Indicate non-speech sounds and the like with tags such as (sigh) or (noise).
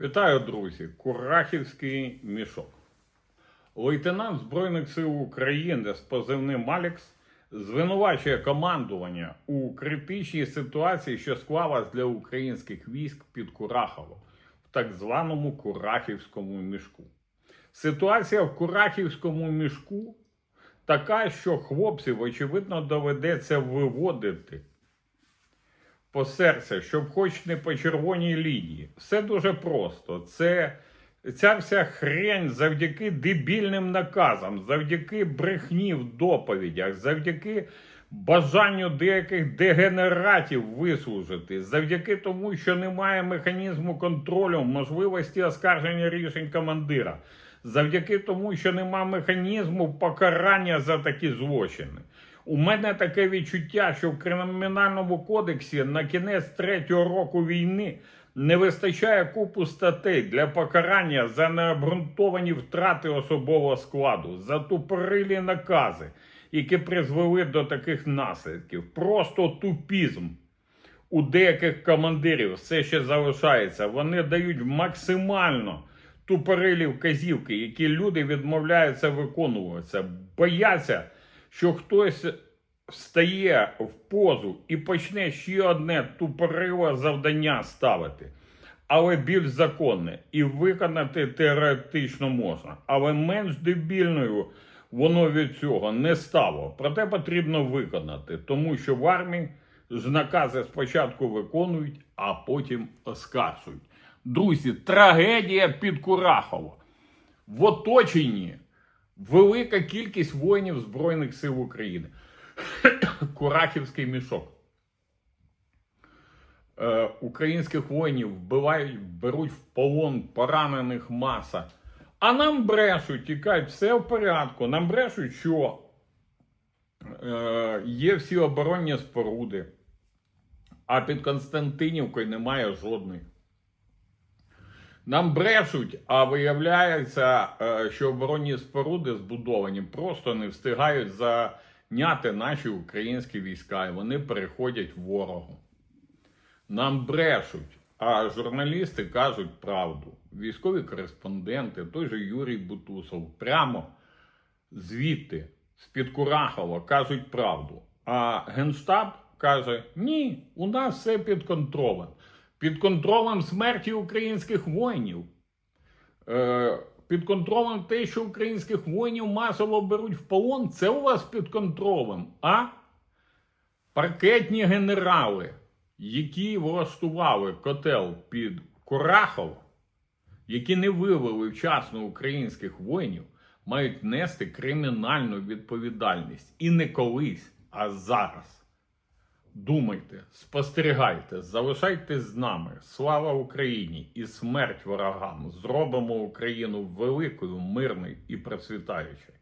Вітаю, друзі! Курахівський мішок. Лейтенант Збройних сил України з позивним Алекс звинувачує командування у критичній ситуації, що склалась для українських військ під Курахово в так званому Курахівському мішку. Ситуація в Курахівському мішку така, що хлопців, очевидно, доведеться виводити по серця, щоб хоч не по червоній лінії. Все дуже просто. Це ця вся хрень завдяки дебільним наказам, завдяки брехні в доповідях, завдяки бажанню деяких дегенератів вислужити, завдяки тому, що немає механізму контролю, можливості оскарження рішень командира, завдяки тому, що немає механізму покарання за такі злочини. У мене таке відчуття, що в кримінальному кодексі на кінець третього року війни не вистачає купу статей для покарання за необґрунтовані втрати особового складу, за тупорилі накази, які призвели до таких наслідків. Просто тупізм. У деяких командирів все ще залишається. Вони дають максимально тупорилі вказівки, які люди відмовляються виконуватися, бояться що хтось встає в позу і почне ще одне тупориле завдання ставити, але більш законне, і виконати теоретично можна. Але менш дебільною воно від цього не стало. Проте потрібно виконати, тому що в армії ж накази спочатку виконують, а потім оскаржують. Друзі, трагедія під Курахово. В оточенні велика кількість воїнів Збройних сил України. (coughs) Курахівський мішок. Е, українських воїнів вбивають, беруть в полон поранених маса. А нам брешуть, тікають, все в порядку. Нам брешуть, що е, є всі оборонні споруди, а під Константинівкою немає жодної. Нам брешуть, а виявляється, е, що оборонні споруди збудовані просто не встигають заняти наші українські війська, і вони переходять ворогу. Нам брешуть, а журналісти кажуть правду. Військові кореспонденти, той же Юрій Бутусов, прямо звідти, з-під Курахова, кажуть правду. А Генштаб каже: ні, у нас все під контролем під контролем смерті українських воїнів, е, під контролем те, що українських воїнів масово беруть в полон, це у вас під контролем, а? Паркетні генерали, які влаштували котел під Курахов, які не вивели вчасно українських воїнів, мають нести кримінальну відповідальність. І не колись, а зараз. Думайте, спостерігайте, залишайтесь з нами. Слава Україні і смерть ворогам! Зробимо Україну великою, мирною і процвітаючою.